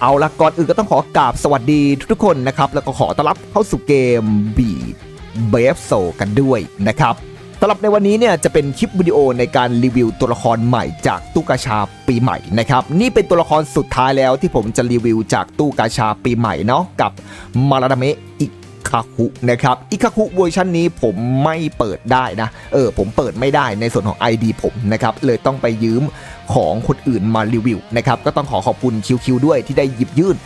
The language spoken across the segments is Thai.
เอาละก่อนอื่นก็ต้องขอกราบสวัสดีทุกๆคนนะครับ แล้วก็ขอต้อนรับเข้าสู่เกมบีเบฟโซกันด้วยนะครับสำหรับในวันนี้เนี่ยจะเป็นคลิปวิดีโอในการรีวิวตัวละครใหม่จากตู้กาชาปีใหม่นะครับนี่เป็นตัวละครสุดท้ายแล้วที่ผมจะรีวิวจากตู้กาชาปีใหม่เนาะกับมาราดาเมะอิ คาคุนะครับอิคาคุเวอร์ชันนี้ผมไม่เปิดได้นะเออผมเปิดไม่ได้ในส่วนของ ID ผมนะครับเลยต้องไปยืมของคนอื่นมารีวิวนะครับก็ต้องขอขอบคุณคิวคิวด้วยที่ได้หยิบยื่น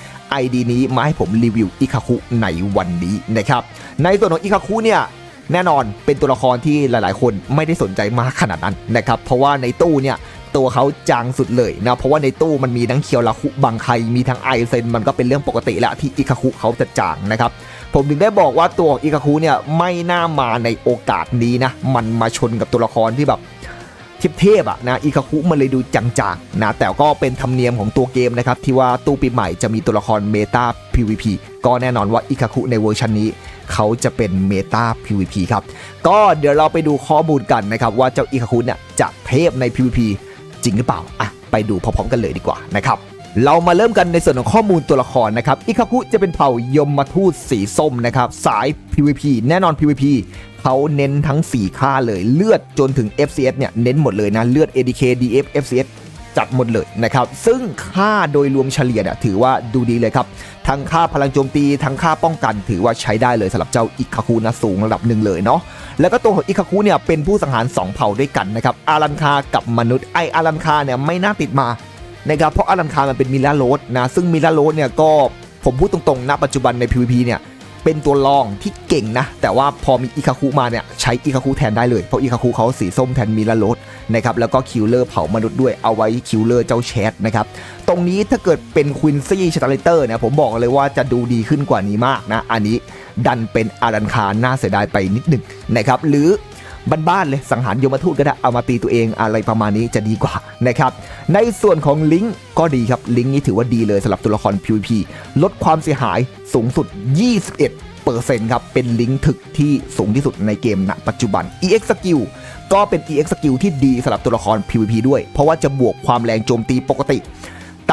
ID นี้มาให้ผมรีวิวอิคาคุในวันนี้นะครับในส่วนของอิคาคุเนี่ยแน่นอนเป็นตัวละครที่หลายๆ คนไม่ได้สนใจมากขนาดนั้นนะครับเพราะว่าในตู้เนี่ยตัวเขาจางสุดเลยนะเพราะว่าในตู้มันมีทั้งเคียวราคุบังไคมีทั้งไอเซนมันก็เป็นเรื่องปกติแล้วที่อิคาคุเขาจะจางนะครับ ผมถึงได้บอกว่าตัวของอิคาคุเนี่ยไม่น่ามาในโอกาสนี้นะ มันมาชนกับตัวละครที่แบบเทพๆอะนะอิคาคุมันเลยดูจางๆนะแต่ก็เป็นธรรมเนียมของตัวเกมนะครับ ที่ว่าตู้ปีใหม่จะมีตัวละครเมตา PVP ก็แน่นอนว่าอิคาคุในเวอร์ชันนี้ เขาจะเป็นเมตา PVP ครับ ก็เดี๋ยวเราไปดูข้อมูลกันนะครับ ว่าเจ้าอิคาคุเนี่ยจะเทพใน PVP จริงหรือเปล่าอะไปดูพร้อมๆกันเลยดีกว่านะครับ เรามาเริ่มกันในส่วนของข้อมูลตัวละครนะครับ อิคาคุจะเป็นเผ่ายมมาทูตสีส้มนะครับ สาย PVP แน่นอน PVP เขาเน้นทั้ง 4 ค่าเลยเลือดจนถึง FCS เนี่ยเน้นหมดเลยนะเลือด ADK DF FCS จัดหมดเลยนะครับ ซึ่งค่าโดยรวมเฉลี่ยเนี่ยถือว่าดูดีเลยครับ ทั้งค่าพลังโจมตีทั้งค่าป้องกันถือว่าใช้ได้เลยสำหรับเจ้าอิคาคุนะสูงระดับหนึ่งเลยเนาะแล้วก็ตัวของอิคาคุเนี่ยเป็นผู้สังหาร 2 เผ่าด้วยกันนะครับอารันคากับมนุษย์ไออารันคาเนี่ยไม่น่าติดมา นะครับเพราะอารันคามันเป็นมิลาโรสนะซึ่งมิลาโรสเนี่ยก็ผมพูดตรงๆ ณ ปัจจุบันใน PVP เนี่ยเป็นตัวรองที่เก่งนะ แต่ว่าพอมีอิคาคุมาเนี่ยใช้อิคาคุแทนได้เลย เพราะอิคาคุเขาสีส้มแทนมิลาโรสนะครับแล้วก็คิวเลอร์เผามนุษย์ด้วยเอาไว้คิวเลอร์เจ้าแชทนะครับตรงนี้ถ้าเกิดเป็นควินซี่ชาตาเลเตอร์เนี่ยผมบอกเลยว่าจะดูดีขึ้นกว่านี้มากนะ อันนี้ดันเป็นอารันคาน่าเสียดายไปนิดหนึ่งนะครับหรือ บ้านๆเลยสังหารยมทูตก็ได้เอามาตีตัวเองอะไรประมาณนี้จะดีกว่านะครับในส่วนของลิงก์ก็ดีครับลิงก์นี้ถือว่าดีเลยสำหรับตัวละคร PVP ลดความเสียหายสูงสุด 21เปอร์เซ็นต์ครับ เป็นลิงก์ถึกที่สูงที่สุดในเกมณปัจจุบัน EX Skill ก็เป็น EX Skill ที่ดีสำหรับตัวละคร PVP ด้วย เพราะว่าจะบวกความแรงโจมตีปกติ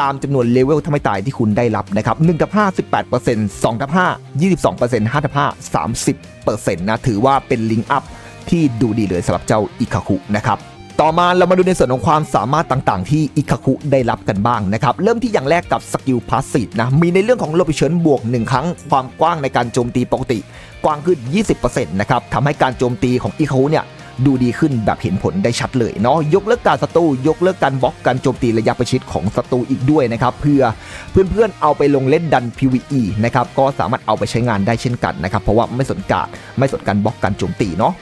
ตามจำนวนเลเวลถ้าไม่ตายที่คุณได้รับนะครับ1กับ5 18% 2กับ5 22% 5กับ5 30%นะ ถือว่าเป็นลิงก์อัพ ที่ดูดีเลยสำหรับเจ้าอิคาคุนะครับต่อมาเรามาดูในส่วนของความสามารถต่างๆ ที่อิคาคุได้รับกันบ้างนะครับ เริ่มที่อย่างแรกกับสกิลพาสซีฟนะ มีในเรื่องของโลบิเชิญบวก 1 ครั้ง ความกว้างในการโจมตีปกติ กว้างขึ้น 20%นะครับทำให้การโจมตีของอิคาคุเนี่ย ดูดีขึ้นแบบเห็นผลได้ชัดเลยเนาะยกเลิกการศัตรูยกเลิกการบล็อกการโจมตีระยะประชิดของศัตรูอีกด้วยนะครับเพื่อเพื่อนๆเอาไปลงเล่นดัน PVE นะครับก็สามารถเอาไปใช้งานได้เช่นกันนะครับเพราะว่าไม่สนการไม่สนการบล็อกการโจมตีเนาะ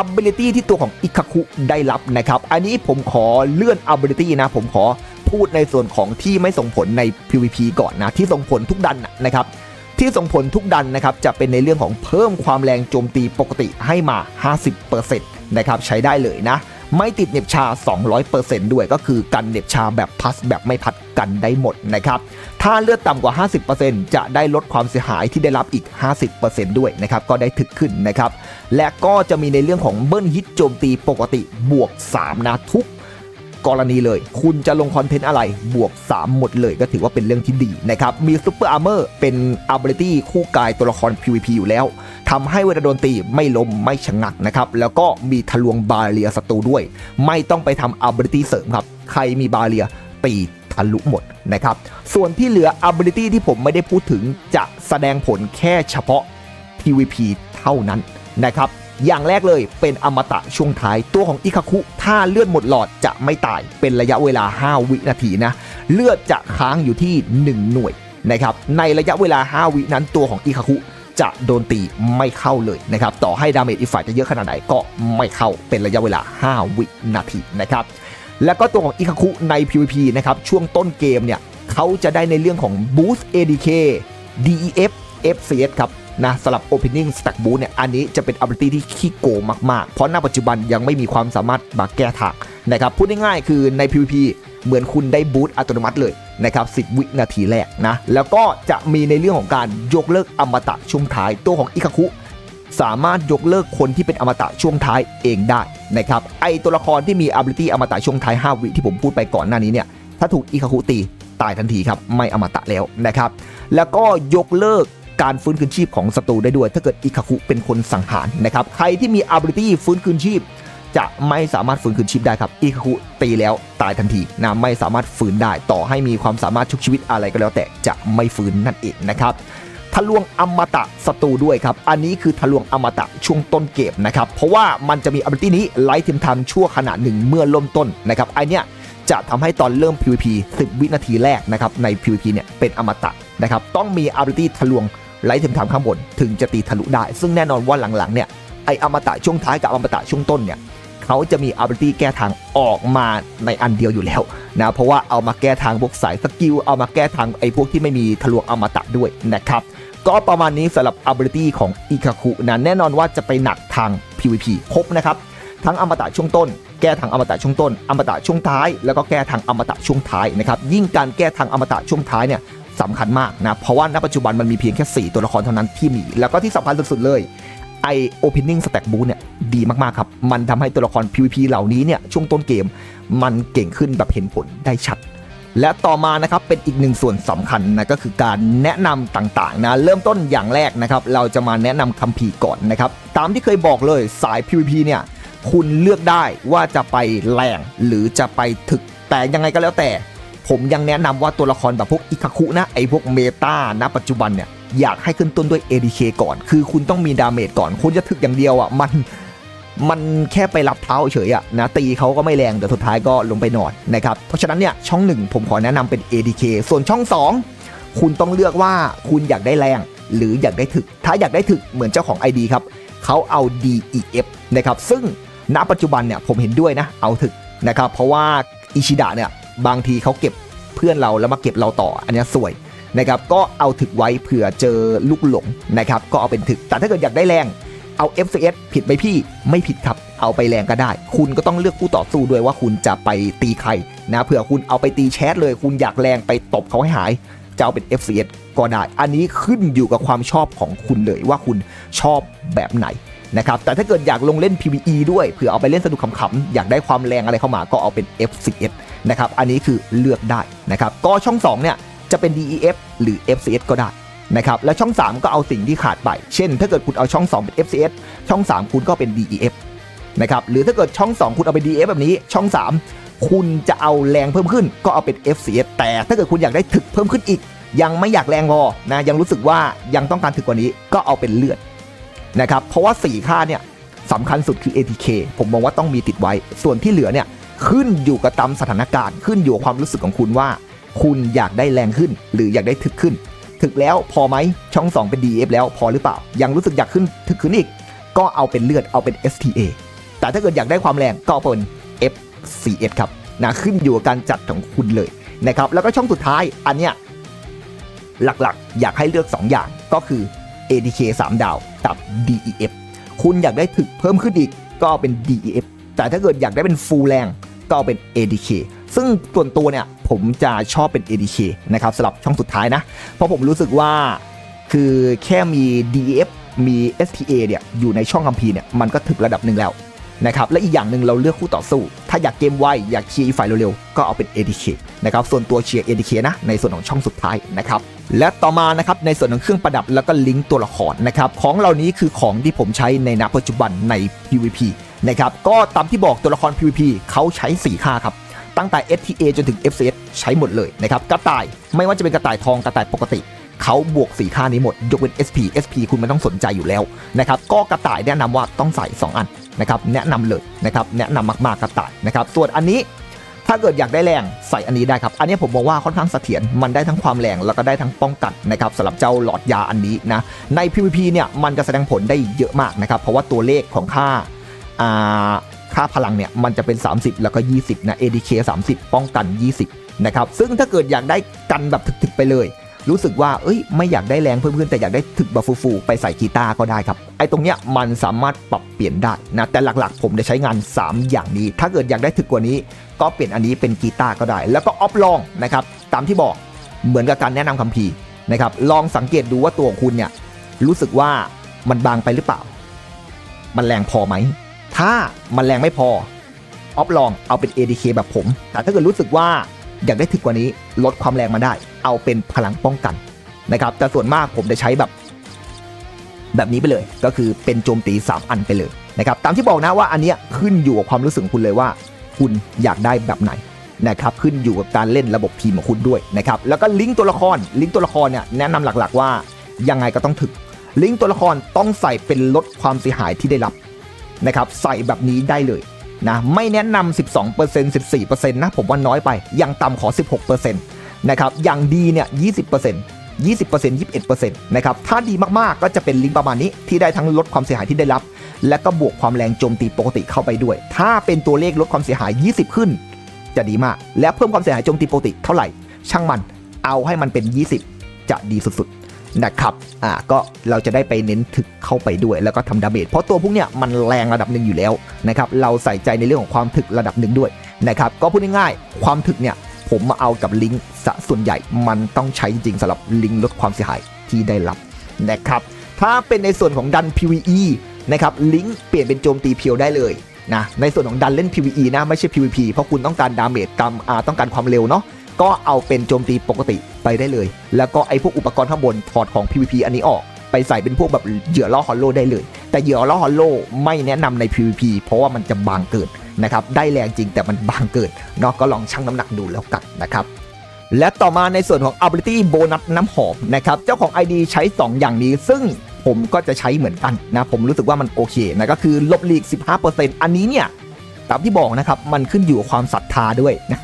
ability ที่ตัวของอิคาคุได้รับนะครับอันนี้ผมขอเลื่อน ability นะผมขอพูดในส่วนของที่ไม่ส่งผลใน PVP ก่อนนะที่ส่งผลทุกดันนะนะครับที่ส่งผลทุกดันนะครับจะเป็นในเรื่องของเพิ่มความแรงโจมตีปกติให้มา 50% นะครับใช้ได้เลยนะ ไม่ติดเหน็บชา 200%ด้วยก็คือกันเหน็บชาแบบพัสแบบไม่พัดกันได้หมดนะครับ ถ้าเลือดต่ำกว่า 50%จะได้ลดความเสียหายที่ได้รับอีก 50%ด้วยนะครับ ก็ได้ถึกขึ้นนะครับ และก็จะมีในเรื่องของเบิ้ลฮิตโจมตีปกติบวก 3 นะทุกกรณีเลย คุณจะลงคอนเทนต์อะไรบวก 3 หมดเลยก็ถือว่าเป็นเรื่องที่ดีนะครับ มีซูเปอร์อาร์เมอร์เป็น ability คู่กายตัวละคร PVP อยู่แล้ว ทำให้เวลาโดนตีไม่ล้มไม่ชะงักนะครับ แล้วก็มีทะลวงบาเรียศัตรูด้วย ไม่ต้องไปทำ ability เสริมครับ ใครมีบาเรียตีทะลุหมดนะครับ ส่วนที่เหลือ ability ที่ผมไม่ได้พูดถึงจะแสดงผลแค่เฉพาะ PVP เท่านั้นนะครับ อย่างแรกเลยเป็นอมตะช่วงท้ายตัวของอิคาคุ ถ้าเลือดหมดหลอดจะไม่ตายเป็นระยะเวลา 5 วินาทีนะ เลือดจะค้างอยู่ที่ 1 หน่วยนะครับ ในระยะเวลา 5 วินั้นตัวของอิคาคุ จะโดนตีไม่เข้าเลยนะครับต่อให้ดาเมจอีกฝ่ายจะเยอะขนาดไหนก็ไม่เข้าเป็นระยะเวลา 5 วินาทีนะครับแล้วก็ตัวของอิคาคุใน PVP นะครับช่วงต้นเกมเนี่ยเขาจะได้ในเรื่องของ Boost ADK DEF FCS ครับนะสำหรับ Opening Stack Boost เนี่ยอันนี้จะเป็น ability ที่ขี้โกงมาก ๆ เพราะณปัจจุบันยังไม่มีความสามารถมาแก้ทางนะครับพูดง่ายๆคือใน PVP เหมือนคุณได้บูตอัตโนมัติเลยนะครับ 10 วินาทีแรกนะ แล้วก็จะมีในเรื่องของการยกเลิกอมตะช่วงท้าย ตัวของอิคาคุสามารถยกเลิกคนที่เป็นอมตะช่วงท้ายเองได้นะครับ ไอตัวละครที่มี ability อมตะช่วงท้าย 5 วิที่ผมพูดไปก่อนหน้านี้เนี่ย ถ้าถูกอิคาคุตีตายทันทีครับ ไม่อมตะแล้วนะครับ แล้วก็ยกเลิกการฟื้นคืนชีพของศัตรูได้ด้วย ถ้าเกิดอิคาคุเป็นคนสังหารนะครับ ใครที่มี ability ฟื้นคืนชีพ จะไม่สามารถฟื้นคืนชีพได้ครับอิคุตีแล้วตายทันทีนะไม่สามารถฟื้นได้ต่อให้มีความสามารถชุบชีวิตอะไรก็แล้วแต่จะไม่ฟื้นนั่นเองนะครับทะลวงอมตะศัตรูด้วยครับ อันนี้คือทะลวงอมตะช่วงต้นเกมนะครับ เพราะว่ามันจะมี ability นี้ไลท์เทมทัมชั่วขณะหนึ่งเมื่อเริ่มต้นนะครับไอเนี้ยจะทำให้ตอนเริ่ม PVP 10 วินาทีแรกนะครับใน PVP เนี่ยเป็นอมตะนะครับ ต้องมี ability ทะลวงไลท์เทมทัมข้างบน ถึงจะตีทะลุได้ ซึ่งแน่นอนว่าหลังๆเนี่ยไออมตะช่วงท้ายกับอมตะช่วงต้นเนี่ย เขาจะมี ability แก้ทางออกมาในอันเดียวอยู่แล้วนะเพราะว่าเอามาแก้ทางพวกสายสกิลเอามาแก้ทางไอ้พวกที่ไม่มีทะลวงอมตะด้วยนะครับก็ประมาณนี้สำหรับ ability ของอิคาคุนะแน่นอนว่าจะไปหนักทาง PVP ครบนะครับทั้งอมตะช่วงต้น แก้ทางอมตะช่วงต้น อมตะช่วงท้าย แล้วก็แก้ทางอมตะช่วงท้ายนะครับยิ่งการแก้ทางอมตะช่วงท้ายเนี่ยสำคัญมากนะเพราะว่าณปัจจุบันมันมีเพียงแค่ 4 ตัวละครเท่านั้นที่มี แล้วก็ที่สำคัญสุดๆเลย ไอ opening stack boost เนี่ยดีมากๆครับ มันทำให้ตัวละคร PVP เหล่านี้เนี่ยช่วงต้นเกมมันเก่งขึ้นแบบเห็นผลได้ชัด และต่อมานะครับเป็นอีกหนึ่งส่วนสำคัญนะก็คือการแนะนำต่างๆนะเริ่มต้นอย่างแรกนะครับเราจะมาแนะนำคัมภีร์ก่อนนะครับตามที่เคยบอกเลยสาย PVP เนี่ยคุณเลือกได้ว่าจะไปแรงหรือจะไปถึกแต่ยังไงก็แล้วแต่ ผมยังแนะนำว่าตัวละครแบบพวกอิคาคุนะไอพวกเมตาณปัจจุบันเนี่ย อยากให้ขึ้นต้นด้วย ADK ก่อน คือคุณต้องมีดาเมจก่อน คุณจะถึกอย่างเดียวอะมันมันแค่ไปรับเท้าเฉยอะนะตีเขาก็ไม่แรงแต่สุดท้ายก็ลงไปนอนนะครับเพราะฉะนั้นเนี่ยช่องหนึ่งผมขอแนะนำเป็น ADK ส่วนช่อง 2 คุณต้องเลือกว่าคุณอยากได้แรง หรืออยากได้ถึก ถ้าอยากได้ถึกเหมือนเจ้าของ ID ครับเขาเอา DEF นะครับซึ่งณปัจจุบันเนี่ยผมเห็นด้วยนะเอาถึกนะครับเพราะว่าอิชิดะเนี่ยบางทีเขาเก็บเพื่อนเราแล้วมาเก็บเราต่ออันนี้สวย นะครับก็เอาถึกไว้เผื่อเจอลูกหลงนะครับก็เอาเป็นถึก แต่ถ้าเกิดอยากได้แรงเอา FCS ผิดไหมพี่ไม่ผิดครับ เอาไปแรงก็ได้ คุณก็ต้องเลือกคู่ต่อสู้ด้วยว่าคุณจะไปตีใครนะเผื่อคุณเอาไปตีแชทเลยคุณอยากแรงไปตบเขาให้หายจะเอาเป็น FCS ก็ได้ อันนี้ขึ้นอยู่กับความชอบของคุณเลยว่าคุณชอบแบบไหนนะครับ แต่ถ้าเกิดอยากลงเล่น PVE ด้วย เผื่อเอาไปเล่นสนุกขำๆ อยากได้ความแรงอะไรเข้ามาก็เอาเป็น FCS นะครับ อันนี้คือเลือกได้นะครับ ก็ช่อง 2 เนี่ย จะเป็น DEF หรือ FCS ก็ได้นะครับและช่อง 3 ก็เอาสิ่งที่ขาดไป เช่น ถ้าเกิดคุณเอาช่อง 2 เป็น FCS ช่อง 3 คุณก็เป็น DEF นะครับหรือถ้าเกิดช่อง 2 คุณเอาเป็น DEF แบบนี้ช่อง 3 คุณจะเอาแรงเพิ่มขึ้น ก็เอาเป็น FCS แต่ถ้าเกิดคุณอยากได้ถึกเพิ่มขึ้นอีก ยังไม่อยากแรงพอนะยังรู้สึกว่ายังต้องการถึกกว่านี้ก็เอาเป็นเลือดนะครับเพราะว่า 4 ค่าเนี่ยสำคัญสุดคือ ATK ผมมองว่าต้องมีติดไว้ ส่วนที่เหลือเนี่ยขึ้นอยู่กับตามสถานการณ์ ขึ้นอยู่กับความรู้สึกของคุณว่า คุณอยากได้แรงขึ้น หรืออยากได้ถึกขึ้น ถึกแล้วพอไหมช่อง 2 เป็น DF แล้วพอหรือเปล่า ยังรู้สึกอยากขึ้นถึกขึ้นอีก ก็เอาเป็นเลือดเอาเป็น STA แต่ถ้าเกิดอยากได้ความแรงก็เเป็น FCS ครับนะขึ้นอยู่กับการจัดของคุณเลยนะครับแล้วก็ช่องสุดท้ายอันเนี้ยหลักๆ อยากให้เลือก 2 อย่างก็คือ ADK 3 ดาวกับ DEF คุณอยากได้ถึกเพิ่มขึ้นอีกก็เป็น DEF แต่ถ้าเกิดอยากได้เป็น full แรงก็เอาเป็น ADK ซึ่งส่วนตัวเนี่ยผมจะชอบเป็น ADK นะครับสำหรับช่องสุดท้ายนะ เพราะผมรู้สึกว่าคือแค่มี DF มี STA เนี่ยอยู่ในช่องคัมภีร์เนี่ยมันก็ถึงระดับหนึ่งแล้วนะครับและอีกอย่างหนึ่งเราเลือกคู่ต่อสู้ ถ้าอยากเกมไวอยากเคลียร์อีฝ่ายเร็วๆ ก็เอาเป็น ADK นะครับส่วนตัวเชียร์ ADK นะในส่วนของช่องสุดท้ายนะครับและต่อมานะครับในส่วนของเครื่องประดับแล้วก็ลิงก์ตัวละครนะครับของเหล่านี้คือของที่ผมใช้ในณปัจจุบันใน PVP นะครับก็ตามที่บอกตัวละคร PVP เขาใช้ 4 ค่าครับ ตั้งแต่ STA จนถึง FCS ใช้หมดเลยนะครับกระต่ายไม่ว่าจะเป็นกระต่ายทองกระต่ายปกติเขาบวก4ค่านี้หมด ยกเว้น SP SP คุณไม่ต้องสนใจอยู่แล้วนะครับก็กระต่ายแนะนำว่าต้องใส่ 2 อันนะครับแนะนำเลยนะครับแนะนำมากๆกระต่ายนะครับส่วนอันนี้ถ้าเกิดอยากได้แรงใส่อันนี้ได้ครับ อันนี้ผมมองว่าค่อนข้างเสถียรมันได้ทั้งความแรงแล้วก็ได้ทั้งป้องกันนะครับสำหรับเจ้าหลอดยาอันนี้นะใน PVP เนี่ยมันจะแสดงผลได้เยอะมากนะครับเพราะว่าตัวเลขของค่าอ่า ค่าพลังเนี่ยมันจะเป็น 30 แล้วก็ 20 นะ ADK 30 ป้องกัน 20 นะครับ ซึ่งถ้าเกิดอยากได้กันแบบถึกๆไปเลย รู้สึกว่า เอ้ย ไม่อยากได้แรงเพิ่มขึ้นแต่อยากได้ถึกแบบฟูๆ ไปใส่กีตาร์ก็ได้ครับ ไอ้ตรงเนี้ยมันสามารถปรับเปลี่ยนได้นะ แต่หลักๆ ผมจะใช้งาน 3 อย่างนี้ ถ้าเกิดอยากได้ถึกกว่านี้ ก็เปลี่ยนอันนี้เป็นกีตาร์ก็ได้ แล้วก็ออฟลองนะครับ ตามที่บอก เหมือนกับการแนะนำคัมภีร์นะครับ ลองสังเกตดูว่าตัวของคุณเนี่ยรู้สึกว่ามันบางไปหรือเปล่า มันแรงพอไหม ถ้ามันแรงไม่พอออฟลองเอาเป็น ADK แบบผม แต่ถ้าเกิดรู้สึกว่าอยากได้ถึกกว่านี้ลดความแรงมาได้ เอาเป็นพลังป้องกันนะครับแต่ส่วนมากผมจะใช้แบบ แบบนี้ไปเลย ก็คือเป็นโจมตี 3 อันไปเลยนะครับตามที่บอกนะว่าอันเนี้ยขึ้นอยู่กับความรู้สึกคุณเลยว่า คุณอยากได้แบบไหนนะครับขึ้นอยู่กับการเล่นระบบทีมของคุณด้วยนะครับแล้วก็ลิงก์ตัวละครลิงก์ตัวละครเนี่ยแนะนำหลักๆว่ายังไงก็ต้องถึก ลิงก์ตัวละครต้องใส่เป็นลดความเสียหายที่ได้รับ นะครับใส่แบบนี้ได้เลยนะไม่แนะนำ 12% 14%นะผมว่าน้อยไป ยังต่ำขอ 16%นะครับอย่างดีเนี่ย 20% 20% 21%นะครับ ถ้าดีมากๆ ก็จะเป็นลิงก์ประมาณนี้ที่ได้ทั้งลดความเสียหายที่ได้รับ และก็บวกความแรงโจมตีปกติเข้าไปด้วย ถ้าเป็นตัวเลขลดความเสียหาย 20 ขึ้น จะดีมาก และเพิ่มความเสียหายโจมตีปกติเท่าไหร่ ช่างมัน เอาให้มันเป็น 20 จะดีสุดๆ นะครับอ่าก็เราจะได้ไปเน้นถึกเข้าไปด้วยแล้วก็ทำดาเมจเพราะตัวพวกเนี้ยมันแรงระดับหนึ่งอยู่แล้วนะครับเราใส่ใจในเรื่องของความถึกระดับหนึ่งด้วยนะครับก็พูดง่ายๆความถึกเนี่ยผมมาเอากับลิงก์ซะส่วนใหญ่มันต้องใช้จริงสำหรับลิงก์ลดความเสียหายที่ได้รับนะครับถ้าเป็นในส่วนของดัน PVE นะครับลิงก์เปลี่ยนเป็นโจมตีเพียวได้เลยนะในส่วนของดันเล่น PVE นะไม่ใช่ PVP เพราะคุณต้องการดาเมจกรรมอาต้องการความเร็วเนาะ ก็เอาเป็นโจมตีปกติไปได้เลย แล้วก็ไอ้พวกอุปกรณ์ข้างบนถอดของ PVP อันนี้ออกไปใส่เป็นพวกแบบเหยื่อล่อฮอลโลได้เลย แต่เหยื่อล่อฮอลโลไม่แนะนำใน PVP เพราะว่ามันจะบางเกินนะครับได้แรงจริงแต่มันบางเกินเนาะก็ลองชั่งน้ำหนักดูแล้วกันนะครับและต่อมาในส่วนของ ability bonus น้ำหอมนะครับเจ้าของ ID ใช้ 2 อย่างนี้ ซึ่งผมก็จะใช้เหมือนกันนะผมรู้สึกว่ามันโอเคนะก็คือลบหลีก 15%อันนี้เนี่ยตามที่บอกนะครับมันขึ้นอยู่กับความศรัทธาด้วยนะ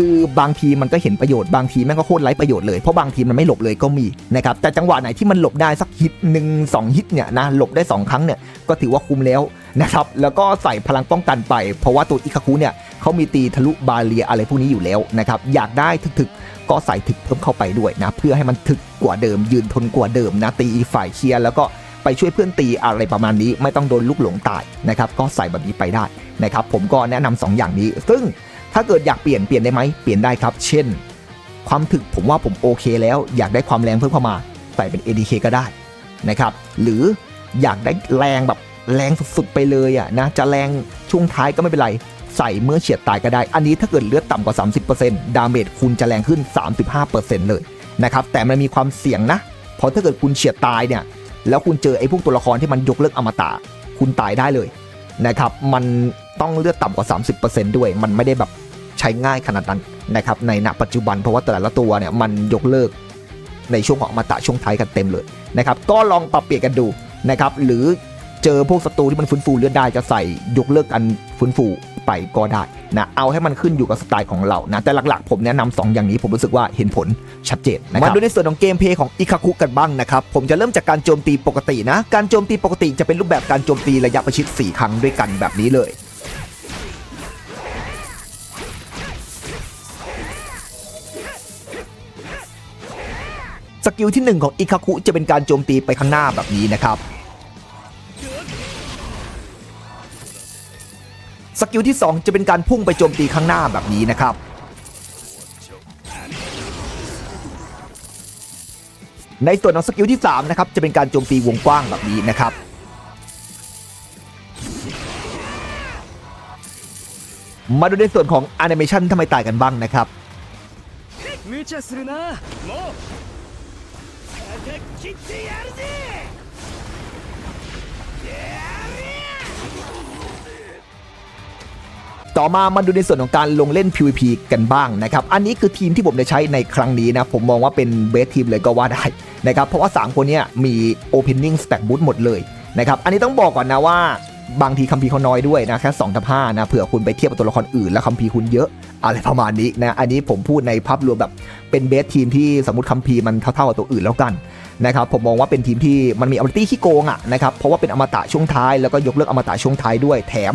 คือบางทีมันก็เห็นประโยชน์บางทีแม่งก็โคตรไร้ประโยชน์เลยเพราะบางทีมันไม่หลบเลยก็มีนะครับแต่จังหวะไหนที่มันหลบได้สักฮิตหนึ่งสองฮิตเนี่ยนะหลบได้ 2 ครั้งเนี่ยก็ถือว่าคุ้มแล้วนะครับแล้วก็ใส่พลังป้องกันไป เพราะว่าตัวอิคาคุเนี่ยเขามีตีทะลุบาเลียอะไรพวกนี้อยู่แล้วนะครับอยากได้ถึกๆ ก็ใส่ถึกเพิ่มเข้าไปด้วยนะเพื่อให้มันถึกกว่าเดิม ยืนทนกว่าเดิมนะตีฝ่ายเคียร์แล้วก็ไปช่วยเพื่อนตีอะไรประมาณนี้ ไม่ต้องโดนลูกหลงตายนะครับก็ใส่แบบนี้ไปได้นะครับผมก็แนะนำสองอย่างนี้ ซึ่งาเกิดอยากเปลี่ยนเปลี่ยนได้ไหมเปลี่ยนได้ครับ เช่น ความถึกผมว่าผมโอเคแล้ว อยากได้ความแรงเพิ่มเข้ามาใส่เป็น ADK ก็ได้นะครับหรืออยากได้แรงแบบแรงสุดๆไปเลยอะนะจะแรงช่วงท้ายก็ไม่เป็นไร ใส่เมื่อเฉียดตายก็ได้ อันนี้ถ้าเกิดเลือดต่ำกว่า 30%ดาเมจคุณจะแรงขึ้น 35%เลยนะครับแต่มันมีความเสี่ยงนะเพราะถ้าเกิดคุณเฉียดตายเนี่ยแล้วคุณเจอไอ้พวกตัวละครที่มันยกเลิกอมตะคุณตายได้เลยนะครับมันต้องเลือดต่ำกว่า 30%ด้วย มันไม่ได้แบบ ใช้ง่ายขนาดนั้นนะครับในณปัจจุบันเพราะว่าแต่ละตัวเนี่ยมันยกเลิกในช่วงของอมตะช่วงท้ายกันเต็มเลยนะครับก็ลองปรับเปลี่ยนกันดูนะครับหรือเจอพวกศัตรูที่มันฟื้นฟูเลือดได้จะใส่ยกเลิกอันฟื้นฟูไปก็ได้นะเอาให้มันขึ้นอยู่กับสไตล์ของเรานะแต่หลักๆผมแนะนำสองอย่างนี้ผมรู้สึกว่าเห็นผลชัดเจนนะครับมาดูในส่วนของเกมเพย์ของอิคาคุกันบ้างนะครับผมจะเริ่มจากการโจมตีปกตินะการโจมตีปกติจะเป็นรูปแบบการโจมตีระยะประชิด 4 ครั้งด้วยกันแบบนี้เลย สกิลที่ 1 ของอิคาคุจะเป็นการโจมตีไปข้างหน้าแบบนี้นะครับ สกิลที่ 2 จะเป็นการพุ่งไปโจมตีข้างหน้าแบบนี้นะครับ ในส่วนของสกิลที่3นะครับจะเป็นการโจมตีวงกว้างแบบนี้นะครับมาดูในส่วนของแอนิเมชันทำไมต่างกันบ้างนะครับ 無茶するなもう叩き切ってやるぜ ต่อมามาดูในส่วนของการลงเล่น PVP กันบ้างนะครับ อันนี้คือทีมที่ผมได้ใช้ในครั้งนี้นะ ผมมองว่าเป็นเบสทีมเลยก็ว่าได้นะครับ เพราะว่า 3 คนเนี้ยมี Opening Stack Boot หมดเลยนะครับ อันนี้ต้องบอกก่อนนะว่า บางทีคัมภีร์เขาน้อยด้วยนะแค่2ทับ5นะเผื่อคุณไปเทียบกับตัวละครอื่นแล้วคัมภีร์คุณเยอะอะไรประมาณนี้นะอันนี้ผมพูดในภาพรวมแบบเป็นเบสทีมที่สมมติคัมภีร์มันเท่าๆกับตัวอื่นแล้วกันนะครับผมมองว่าเป็นทีมที่มันมีอ b i l i t y ขี้โกงอะนะครับเพราะว่าเป็นอมตะช่วงท้ายแล้วก็ยกเลิกอมตะช่วงท้ายด้วยแถม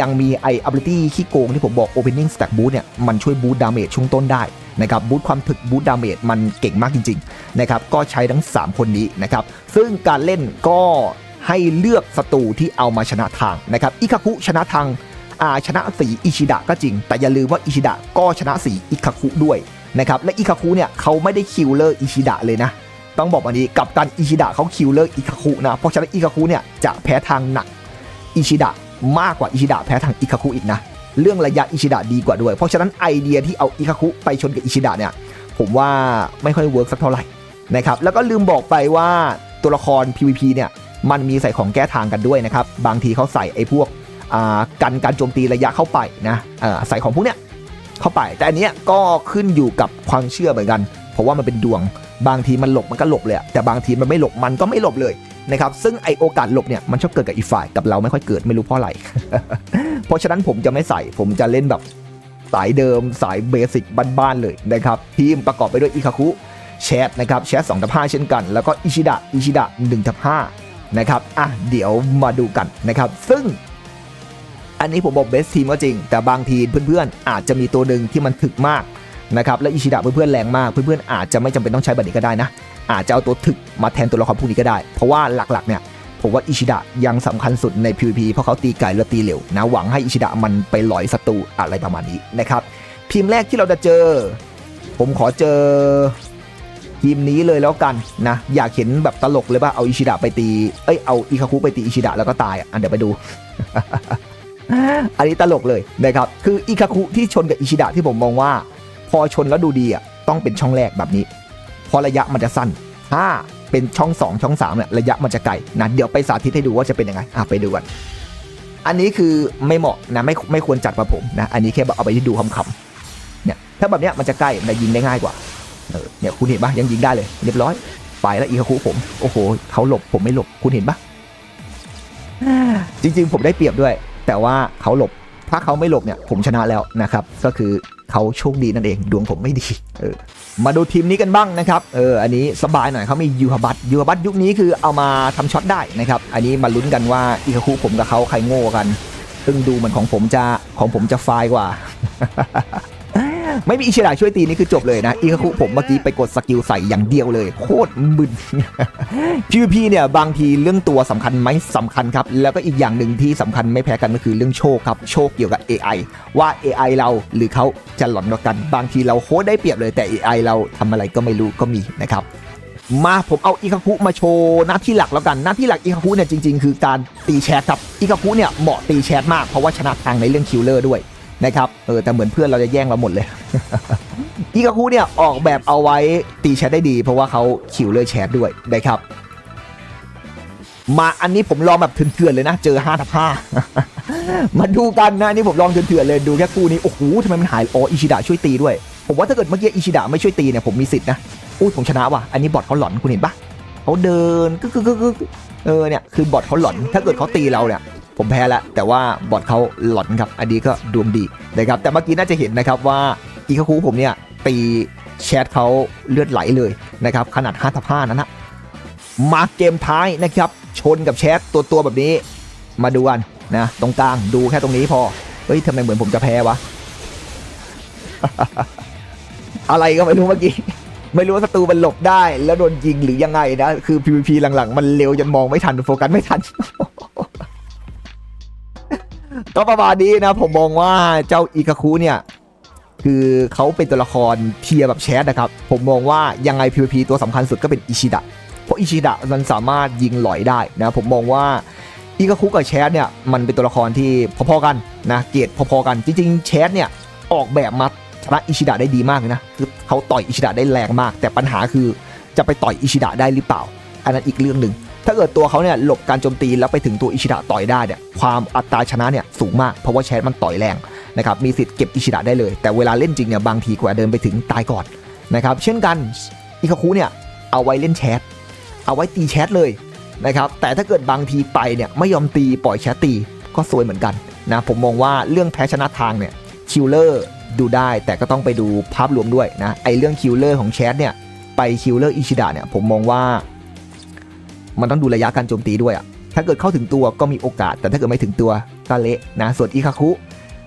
ยังมีไอ ability ขี้โกงที่ผมบอก opening stack boost เนี่ยมันช่วยบูตดาเมจช่วงต้นได้นะครับบูตความถึกบูตดาเมจมันเก่งมากจริงๆนะครับก็ใช้ทั้ง 3 คนนี้นะครับซึ่งการเล่นก็ ให้เลือกศัตรูที่เอามาชนะทางนะครับอิคาคุชนะทางอาชนะสีอิชิดะก็จริง แต่อย่าลืมว่าอิชิดะก็ชนะสีอิคาคุด้วยนะครับและอิคาคุเนี่ยเขาไม่ได้คิวเลอร์อิชิดะเลยนะต้องบอกวันนี้กับการอิชิดะเขาคิวเลอร์อิคาคุนะเพราะฉะนั้นอิคาคุเนี่ยจะแพ้ทางหนักอิชิดะมากกว่าอิชิดะแพ้ทางอิคาคุอีกนะเรื่องระยะอิชิดะดีกว่าด้วย เพราะฉะนั้นไอเดียที่เอาอิคาคุไปชนกับอิชิดะเนี่ยผมว่าไม่ค่อยเวิร์กสักเท่าไหร่นะครับแล้วก็ลืมบอกไปว่าตัวละคร PVP เนี่ย มันมีใส่ของแก้ทางกันด้วยนะครับ บางทีเขาใส่ไอ้พวกกันการโจมตีระยะเข้าไปนะใส่ของพวกเนี้ยเข้าไป แต่อันเนี้ยก็ขึ้นอยู่กับความเชื่อเหมือนกัน เพราะว่ามันเป็นดวง บางทีมันหลบมันก็หลบเลยแต่บางทีมันไม่หลบมันก็ไม่หลบเลยนะครับ ซึ่งไอโอกาสหลบเนี่ยมันชอบเกิดกับอีกฝ่ายกับเราไม่ค่อยเกิดไม่รู้เพราะอะไร เพราะฉะนั้นผมจะไม่ใส่ผมจะเล่นแบบสายเดิมสายเบสิกบ้านๆเลยนะครับ ทีมประกอบไปด้วยอิคาคุแชทนะครับแชท2ทับ5เช่นกัน แล้วก็อิชิดะอิชิดะ1ทับ5 นะครับ อะ เดี๋ยวมาดูกันนะครับ ซึ่ง อันนี้ผมบอกเบสทีมก็จริง แต่บางทีเพื่อนๆ อาจจะมีตัวหนึ่งที่มันถึกมากนะครับ และอิชิดะเพื่อนๆ แรงมาก เพื่อนๆ อาจจะไม่จำเป็นต้องใช้บัตรนี้ก็ได้นะ อาจจะเอาตัวถึกมาแทนตัวละครพวกนี้ก็ได้ เพราะว่าหลักๆ เนี่ย ผมว่าอิชิดะยังสำคัญสุดใน PVP เพราะเขาตีไกลและตีเร็วนะ หวังให้อิชิดะมันไปหลอยศัตรูอะไรประมาณนี้นะครับทีมแรกที่เราจะเจอ ผมขอเจอ ทีมนี้เลยแล้วกันนะอยากเห็นแบบตลกเลยป่ะเอาอิชิดะไปตีเอ้ยเอาอิคาคุไปตีอิชิดะแล้วก็ตายอะอันเดี๋ยวไปดู อันนี้ตลกเลยนะครับคืออิคาคุที่ชนกับอิชิดะที่ผมมองว่า พอชนแล้วดูดีอะต้องเป็นช่องแรกแบบนี้เพราะระยะมันจะสั้นถ้าเป็นช่อง 2 ช่อง3เนี่ยระยะมันจะไกลนะเดี๋ยวไปสาธิตให้ดูว่าจะเป็นยังไงอะไปดูกันอันนี้คือไม่เหมาะนะไม่ไม่ควรจัดมาผมนะอันนี้แค่เอาไปที่ดูคำๆเนี่ยถ้าแบบเนี้ยมันจะใกล้มันจะยิงได้ง่ายกว่า เออเนี่ยคุณเห็นปะยังยิงได้เลยเรียบร้อย ไปแล้วอีคาคุผมโอ้โหเขาหลบผมไม่หลบคุณเห็นปะจริงๆ ผมได้เปรียบด้วย แต่ว่าเขาหลบถ้าเขาไม่หลบเนี่ยผมชนะแล้วนะครับ ก็คือเขาโชคดีนั่นเองดวงผมไม่ดีเออมาดูทีมนี้กันบ้างนะครับเอออันนี้สบายหน่อยเขามียูฮาบัตยูฮาบัตยุคนี้คือเอามาทำช็อตได้นะครับ อันนี้มาลุ้นกันว่าอีคาคุผมกับเขาใครโง่กัน ซึ่งดูเหมือนของผมจะของผมจะไฟกว่า ไม่มีอิชิดะช่วยตีนี่คือจบเลยนะอีคาคุผมเมื่อกี้ไปกดสกิลใส่อย่างเดียวเลย โคตรมึน PVP เนี่ยบางทีเรื่องตัวสำคัญไหมสำคัญครับ แล้วก็อีกอย่างหนึ่งที่สำคัญไม่แพ้กันก็คือเรื่องโชคครับ โชคเกี่ยวกับ AI ว่า AI เราหรือเขาจะหลอนกัน บางทีเราโคตรได้เปรียบเลยแต่ AI เราทำอะไรก็ไม่รู้ก็มีนะครับมาผมเอาอิคาคุมาโชว์หน้าที่หลักแล้วกันหน้าที่หลักอิคาคุเนี่ยจริงๆ คือการตีแชทครับอิคาคุเนี่ยเหมาะตีแชทมากเพราะว่าชนะทางในเรื่องคิลเลอร์ด้วย นะครับเออแต่เหมือนเพื่อนเราจะแย่งเราหมดเลยอิคาคุเนี่ยออกแบบเอาไว้ตีแชทได้ดี เพราะว่าเขาคิวเลอร์แชทด้วยนะครับ มาอันนี้ผมลองแบบเถื่อนๆเลยนะ เจอ5ทับ5มาดูกันนะนี่ผมลองเถื่อนๆเลยดูแค่คู่นี้โอ้โหทำไมมันหายอ๋ออิชิดะช่วยตีด้วย ผมว่าถ้าเกิดเมื่อกี้อิชิดะไม่ช่วยตีเนี่ยผมมีสิทธิ์นะอุ้ผมชนะว่ะอันนี้บอทเขาหลอนคุณเห็นปะเขาเดินกึกกึกกึกกึกเออเนี่ยคือบอทเขาหลอนถ้าเกิดเขาตีเราเนี่ย ผมแพ้แล้วแต่ว่าบอทเขาหลอนครับ อันนี้ก็ดวงดีนะครับ แต่เมื่อกี้น่าจะเห็นนะครับว่าอีคาคูผมเนี่ยตีแชทเขาเลือดไหลเลยนะครับ ขนาด5ทับ5นั้นนะมาเกมท้ายนะครับ ชนกับแชทตัวตัวๆแบบนี้ มาดูกันนะตรงกลางดูแค่ตรงนี้พอ เฮ้ยทำไมเหมือนผมจะแพ้วะ อะไรก็ไม่รู้เมื่อกี้ไม่รู้ว่าศัตรูมันหลบได้ แล้วโดนยิงหรือยังไงนะ คือ PVP หลังๆ มันเร็วจนมองไม่ทันโฟกัสไม่ทัน ก็ประมาณนี้นะผมมองว่าเจ้าอิคาคุเนี่ยคือเขาเป็นตัวละครเทียแบบแชทนะครับ ผมมองว่ายังไง PVP ตัวสำคัญสุดก็เป็นอิชิดะ เพราะอิชิดะมันสามารถยิงหลอยได้นะ ผมมองว่าอิคาคุกับแชทเนี่ยมันเป็นตัวละครที่พอๆกันนะ เกรดพอๆกัน จริงๆ แชทเนี่ยออกแบบมาชนะอิชิดะได้ดีมากเลยนะ คือเขาต่อยอิชิดะได้แรงมาก แต่ปัญหาคือจะไปต่อยอิชิดะได้หรือเปล่า อันนั้นอีกเรื่องหนึ่ง ถ้าเกิดตัวเขาเนี่ยหลบการโจมตีแล้วไปถึงตัวอิชิดะต่อยได้เนี่ยความอัตราชนะเนี่ยสูงมากเพราะว่าแชทมันต่อยแรงนะครับมีสิทธิ์เก็บอิชิดะได้เลย แต่เวลาเล่นจริงเนี่ยบางทีกว่าเดินไปถึงตายก่อนนะครับเช่นกันอิคาคุเนี่ยเอาไว้เล่นแชทเอาไว้ตีแชทเลยนะครับแต่ถ้าเกิดบางทีไปเนี่ยไม่ยอมตีปล่อยแชทตีก็ซวยเหมือนกันนะผมมองว่าเรื่องแพ้ชนะทางเนี่ยคิลเลอร์ดูได้แต่ก็ต้องไปดูภาพรวมด้วยนะไอเรื่องคิลเลอร์ของแชทเนี่ยไปคิลเลอร์อิชิดะเนี่ยผมมองว่า มันต้องดูระยะการโจมตีด้วยอะถ้าเกิดเข้าถึงตัวก็มีโอกาส แต่ถ้าเกิดไม่ถึงตัวก็เละนะส่วนอิคาคุ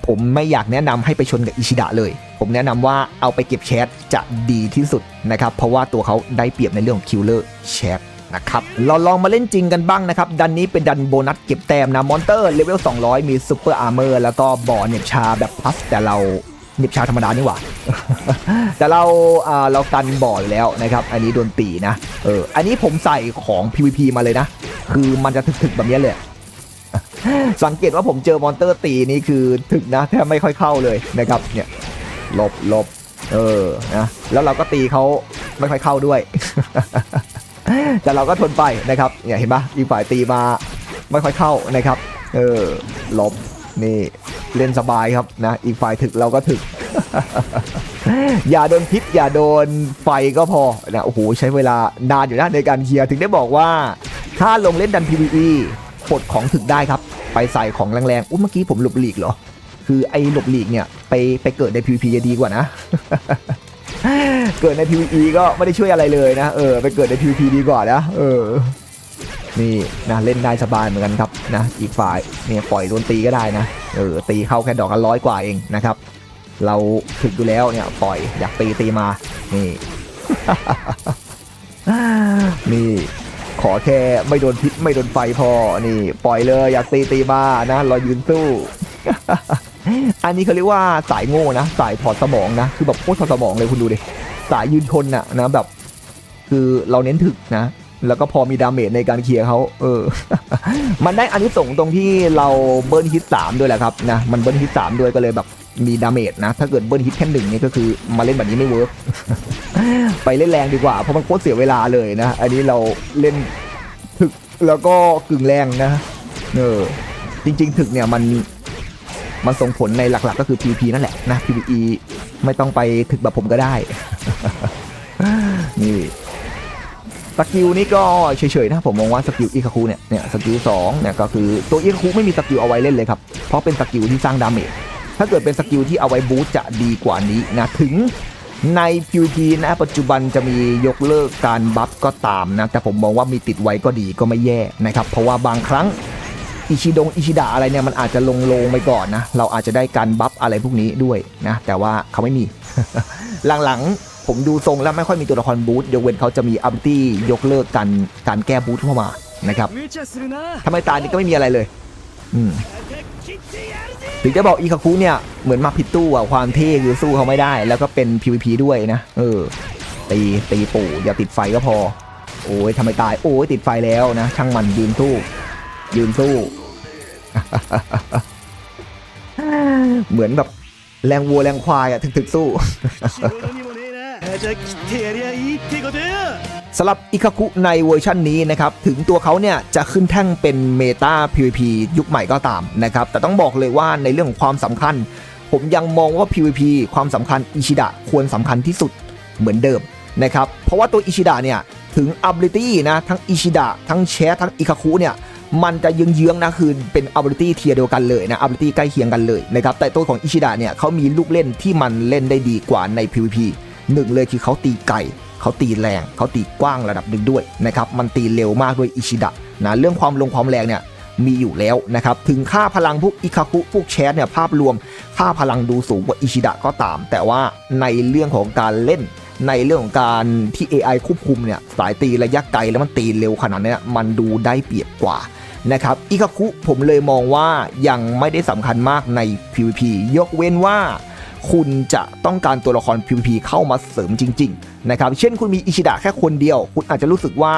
ผมไม่อยากแนะนำให้ไปชนกับอิชิดะเลย ผมแนะนำว่าเอาไปเก็บแชทจะดีที่สุดนะครับ เพราะว่าตัวเขาได้เปรียบในเรื่องของคิลเลอร์แชทนะครับ เราลองมาเล่นจริงกันบ้างนะครับ ดันนี้เป็นดันโบนัสเก็บแต้มนะ มอนเตอร์เลเวล 200 มีซูเปอร์อาร์เมอร์แล้วก็บอลเน็บชาแบบพัสแต่เรา เน็บชาธรรมดานี่หว่า แต่เราอ่าเรากันบ่ออยู่แล้วนะครับ อันนี้โดนตีนะ เออ อันนี้ผมใส่ของ PVP มาเลยนะ คือมันจะถึกๆแบบนี้เลย สังเกตว่าผมเจอมอนเตอร์ตีนี่คือถึกนะแทบไม่ค่อยเข้าเลยนะครับ เนี่ยลบลบเออ นะ แล้วเราก็ตีเขาไม่ค่อยเข้าด้วย แต่เราก็ทนไปนะครับ เนี่ยเห็นปะอีกฝ่ายตีมาไม่ค่อยเข้านะครับ เออ ลบ นี่ เล่นสบายครับนะ อีกฝ่ายถึกเราก็ถึก อย่าโดนพิษอย่าโดนไฟก็พอนะโอ้โหใช้เวลานานอยู่นะในการเคลียร์ถึงได้บอกว่า ถ้าลงเล่นดัน PVE ปลดของถึกได้ครับ ไปใส่ของแรงๆอุ้ยเมื่อกี้ผมหลบหลีกเหรอ คือไอ้หลบหลีกเนี่ยไปไปเกิดใน PVP จะดีกว่านะเกิดใน PVE ก็ไม่ได้ช่วยอะไรเลยนะ เออ ไปเกิดใน PVP ดีกว่านะ เออ นี่นะเล่นได้สบายเหมือนกันครับนะอีกฝ่ายเนี่ยปล่อยโดนตีก็ได้นะเออตีเข้าแค่ดอกละร้อยกว่าเองนะครับ เราถึกอยู่แล้วเนี่ยปล่อยอยากตีตีมานี่นี่ขอแค่ไม่โดนพิษไม่โดนไฟพอนี่ ปล่อยเลยอยากตีตีมานะเรายืนสู้ อันนี้เขาเรียกว่าสายโง่นะสายถอดสมองนะคือแบบโคตรถอดสมองเลยคุณดูดิสายยืนชนน่ะนะแบบ คือเราเน้นถึกนะ แล้วก็พอมีดาเมจในการเคลียร์เขาเออ มันได้อันนี้ส่งตรงที่เราเบิร์นฮิตสามด้วยแหละครับนะมันเบิร์นฮิตสามด้วยก็เลยแบบมีดาเมจนะ ถ้าเกิดเบิร์นฮิตแค่หนึ่งนี่ก็คือมาเล่นแบบนี้ไม่เวิร์กไปเล่นแรงดีกว่า เพราะมันโคตรเสียเวลาเลยนะ อันนี้เราเล่นถึกแล้วก็กึ่งแรงนะเออจริง ๆ ถึกเนี่ยมันมันส่งผลในหลัก ๆ ก็คือ PVP นั่นแหละนะ PVE ไม่ต้องไปถึกแบบผมก็ได้ นี่ สกิลนี่ก็เฉยๆนะผมมองว่าสกิลอีคาคุเนี่ยเนี่ยสกิลสองเนี่ยก็คือตัวอีคาคุไม่มีสกิลเอาไว้เล่นเลยครับ เพราะเป็นสกิลที่สร้างดาเมจถ้าเกิดเป็นสกิลที่เอาไว้บูสต์จะดีกว่านี้นะถึงใน PVP นะปัจจุบันจะมียกเลิกการบัฟก็ตามนะแต่ผมมองว่ามีติดไว้ก็ดีก็ไม่แย่นะครับเพราะว่าบางครั้งอิชิดงอิชิดะอะไรเนี่ยมันอาจจะลงลงไปก่อนนะเราอาจจะได้การบัฟอะไรพวกนี้ด้วยนะแต่ว่าเขาไม่มีหลังๆ ผมดูทรงแล้วไม่ค่อยมีตัวละครบูธยกเว้นเขาจะมีอัมตี้ยกเลิกการการแก้บูธเข้ามานะครับทำไมตานี้ก็ไม่มีอะไรเลยถึงจะบอกอีคาคุเนี่ยเหมือนมาผิดตู้อะความเท่คือสู้เขาไม่ได้ แล้วก็เป็น PVP ด้วยนะ เออ ตีตีปู่อย่าติดไฟก็พอ โอ้ยทำไมตาย โอ้ยติดไฟแล้วนะ ช่างมันยืนสู้ ยืนสู้ เหมือนแบบแรงวัวแรงควายอะถึงถึกสู้ 仕事にもねえなアタック切ってやりゃいいってことよ สำหรับอิคาคุในเวอร์ชันนี้นะครับ ถึงตัวเขาเนี่ยจะขึ้นแท่งเป็นเมตา PVP ยุคใหม่ก็ตามนะครับ แต่ต้องบอกเลยว่าในเรื่องของความสำคัญ ผมยังมองว่า PVP ความสำคัญอิชิดะควรสำคัญที่สุดเหมือนเดิมนะครับ เพราะว่าตัวอิชิดะเนี่ย ถึง ability นะ ทั้งอิชิดะทั้งแชร์ทั้งอิคาคุเนี่ย มันจะเยื้องๆนะคือเป็น ability เทียร์เดียวกันเลยนะ ability ใกล้เคียงกันเลยนะครับ แต่ตัวของอิชิดะเนี่ยเขามีลูกเล่นที่มันเล่นได้ดีกว่าใน PVP หนึ่งเลยคือเขาตีไกลเขาตีแรงเขาตีกว้างระดับหนึ่งด้วยนะครับมันตีเร็วมากด้วยอิชิดะนะเรื่องความลงความแรงเนี่ยมีอยู่แล้วนะครับถึงค่าพลังพวกอิคาคุพวกแชทเนี่ยภาพรวมค่าพลังดูสูงกว่าอิชิดะก็ตาม แต่ว่าในเรื่องของการเล่น ในเรื่องของการที่ AI ควบคุมเนี่ยสายตีระยะไกลแล้วมันตีเร็วขนาดนี้มันดูได้เปรียบกว่านะครับอิคาคุผมเลยมองว่ายังไม่ได้สำคัญมากใน PVP ยกเว้นว่า คุณจะต้องการตัวละคร PVP เข้ามาเสริมจริงๆนะครับเช่นคุณมีอิชิดะแค่คนเดียว คุณอาจจะรู้สึกว่า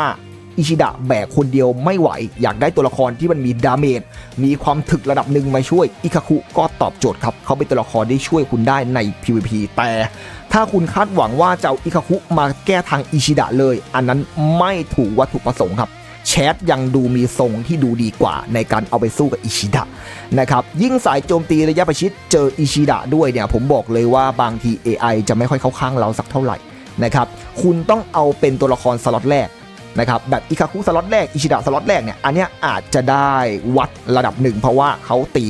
อิชิดะแบกคนเดียวไม่ไหว อยากได้ตัวละครที่มันมีดาเมจมีความถึกระดับหนึ่งมาช่วยอิคาคุก็ตอบโจทย์ครับ เขาเป็นตัวละครที่ช่วยคุณได้ใน PVP แต่ถ้าคุณคาดหวังว่าจะเอาอิคาคุมาแก้ทางอิชิดะเลย อันนั้นไม่ถูกวัตถุประสงค์ครับ แชทยังดูมีทรงที่ดูดีกว่าในการเอาไปสู้กับอิชิดะนะครับยิ่งสายโจมตีระยะประชิดเจออิชิดะด้วยเนี่ยผมบอกเลยว่าบางที AI จะไม่ค่อยเข้าข้างเราสักเท่าไหร่นะครับคุณต้องเอาเป็นตัวละครสล็อตแรกนะครับแบบอิคาคุสล็อตแรกอิชิดะสล็อตแรกเนี่ยอันเนี้ยอาจจะได้วัดระดับหนึ่งเพราะว่าเขาตี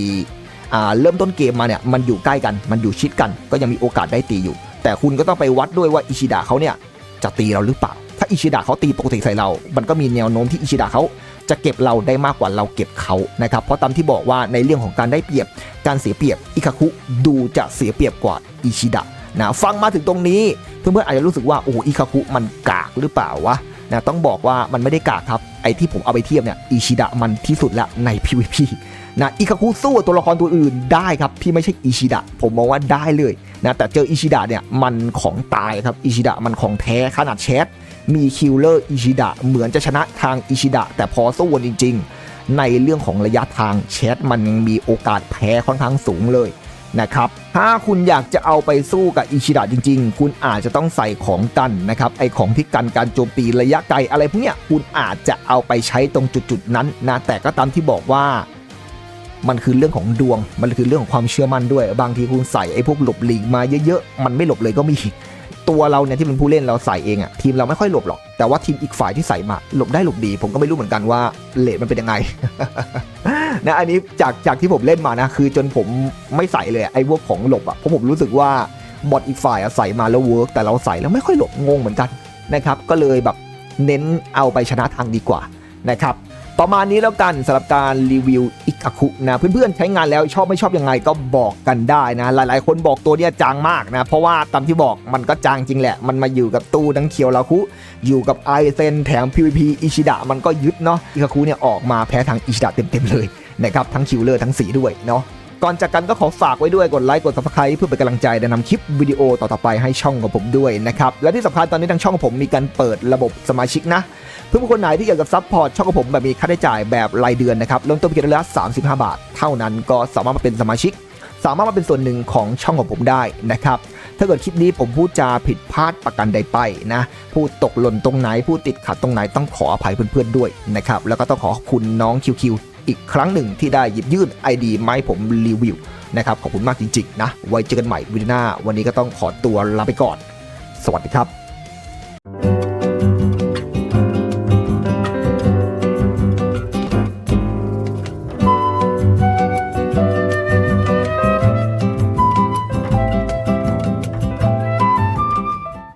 อ่าเริ่มต้นเกมมาเนี่ยมันอยู่ใกล้กันมันอยู่ชิดกัน ก็ยังมีโอกาสได้ตีอยู่ แต่คุณก็ต้องไปวัดด้วยว่าอิชิดะเขาเนี่ยจะตีเราหรือเปล่า อิชิดะเขาตีปกติใส่เรา มันก็มีแนวโน้มที่อิชิดะเขาจะเก็บเราได้มากกว่าเราเก็บเขานะครับ เพราะตามที่บอกว่าในเรื่องของการได้เปรียบ การเสียเปรียบ อิคาคุดูจะเสียเปรียบกว่าอิชิดะนะฟังมาถึงตรงนี้เพื่อนๆอาจจะรู้สึกว่าโอ้อิคาคุมันกากหรือเปล่าวะนะต้องบอกว่ามันไม่ได้กากครับ ไอ้ที่ผมเอาไปเทียบเนี่ยอิชิดะมันที่สุดละใน PVP นะอิคาคุสู้ตัวละครตัวอื่นได้ครับที่ไม่ใช่อิชิดะผมมองว่าได้เลยนะแต่เจออิชิดะเนี่ยมันของตายครับอิชิดะมันของแท้ขนาดแชท มีคิลเลอร์อิชิดะเหมือนจะชนะทางอิชิดะแต่พอสู้กันจริง ๆ ในเรื่องของระยะทางแชทมันมีโอกาสแพ้ค่อนข้างสูงเลยนะครับถ้าคุณอยากจะเอาไปสู้กับอิชิดะจริง ๆ คุณอาจจะต้องใส่ของกันนะครับไอของที่กันการโจมตีระยะไกลอะไรพวกเนี้ยคุณอาจจะเอาไปใช้ตรงจุดๆนั้นนะแต่ก็ตามที่บอกว่ามันคือเรื่องของดวง มันคือเรื่องของความเชื่อมั่นด้วย บางทีคุณใส่ไอ้พวกหลบหลีกมาเยอะๆ มันไม่หลบเลยก็มี ตัวเราเนี่ยที่เป็นผู้เล่นเราใส่เองอะทีมเราไม่ค่อยหลบหรอก แต่ว่าทีมอีกฝ่ายที่ใส่มาหลบได้หลบดี ผมก็ไม่รู้เหมือนกันว่าเลทมันเป็นยังไงนะอันนี้จากจากที่ผมเล่นมานะ คือจนผมไม่ใส่เลยไอ้พวกของหลบอะเพราะผมรู้สึกว่าบอทอีกฝ่ายอะใส่มาแล้วเวิร์กแต่เราใส่แล้วไม่ค่อยหลบงงเหมือนกันนะครับ ก็เลยแบบเน้นเอาไปชนะทางดีกว่านะครับ ประมาณนี้แล้วกันสำหรับการรีวิวอิกาคุนะเพื่อนๆใช้งานแล้วชอบไม่ชอบยังไงก็บอกกันได้นะ หลายๆ คนบอกตัวเนี้ยจางมากนะ เพราะว่าตามที่บอกมันก็จางจริงแหละ มันมาอยู่กับตู้ทั้งเคียวลาคุ อยู่กับไอเซนแถม PVP อิชิดะมันก็ยึดเนาะอิกาคุเนี่ยออกมาแพ้ทางอิชิดะเต็มๆเลยนะครับทั้งคิวเลอร์ทั้งสีด้วยเนาะก่อนจากกันก็ขอฝากไว้ด้วยกดไลค์กด subscribe เพื่อเป็นกำลังใจในนำคลิปวิดีโอต่อๆไปให้ช่องของผมด้วยนะครับและที่สำคัญตอนนี้ทางช่องของผมมีการเปิดระบบสมาชิกนะ เพื่อนคนไหนที่อยากจะซัพพอร์ตช่องของผมแบบมีค่าใช้จ่ายแบบรายเดือนนะครับเริ่มต้นเพียงเดือนละ35 บาท เท่านั้นก็สามารถมาเป็นสมาชิก สามารถมาเป็นส่วนหนึ่งของช่องของผมได้นะครับถ้าเกิดคลิปนี้ผมพูดจาผิดพลาดประกันใดไปนะพูดตกหล่นตรงไหนพูดติดขัดตรงไหนต้องขออภัยเพื่อนๆด้วยนะครับแล้วก็ต้องขอขอบคุณน้องคิวคิวอีกครั้งหนึ่งที่ได้หยิบยื่น ID มาให้ผมรีวิวนะครับขอบคุณมากจริงๆนะไว้เจอกันใหม่วิดีโอหน้า วันนี้ก็ต้องขอตัวลาไปก่อน สวัสดีครับ